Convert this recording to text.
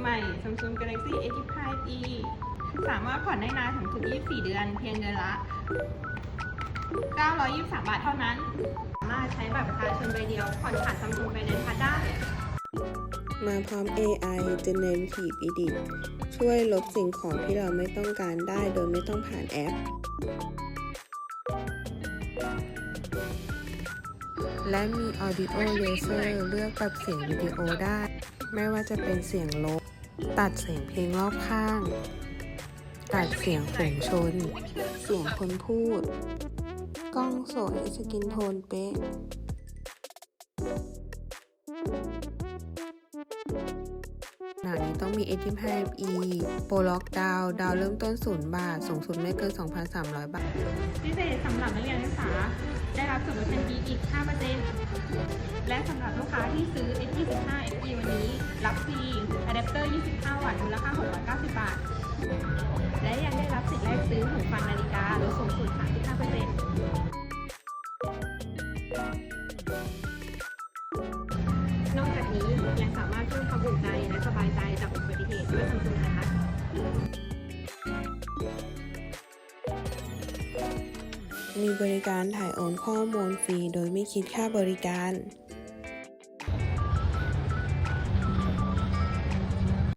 ใหม่ Samsung Galaxy A5E สามารถผ่อนได้นานถึงถึง 24 เดือน เพียงเดือนละ 923 บาทเท่านั้น สามารถใช้บัตรประชาชนใบเดียว ผ่อนผ่าน Samsung Finance Card ได้ มาพร้อม AI Generative Edit ช่วยลบสิ่งของที่เราไม่ต้องการได้โดยไม่ต้องผ่านแอป และมี Audio Laser เลือกปรับเสียงวิดีโอได้ ไม่ว่าจะเป็นเสียงลบ ตัดเสียงเพลงรอบข้าง ตัดเสียงฝูงชน เสียงคนพูด กล้องสวยสกินโทนเป๊ะหนานี้ต้องมี A15e โปรล็อกดาวน์ดาวเริ่มต้น 0 บาท สูงสุดไม่เกิน 2,300 บาท พิเศษสำหรับนักเรียนนักศึกษา ได้รับส่วนลดทันทีอีก 5%และสำหรับลูกค้า รับฟรีอะแดปเตอร์ 25 วัตต์มูลค่า 690 บาท และยังได้รับสิทธิ์แรกซื้อหูฟังนาฬิกาลดสูงสุด 35%นอกจากนี้ยังสามารถเพิ่มความอุ่นใจและสบายใจจากอุบัติเหตุด้วยซัมซุงนะคะมีบริการถ่ายโอนข้อมูลฟรีโดยไม่คิดค่าบริการ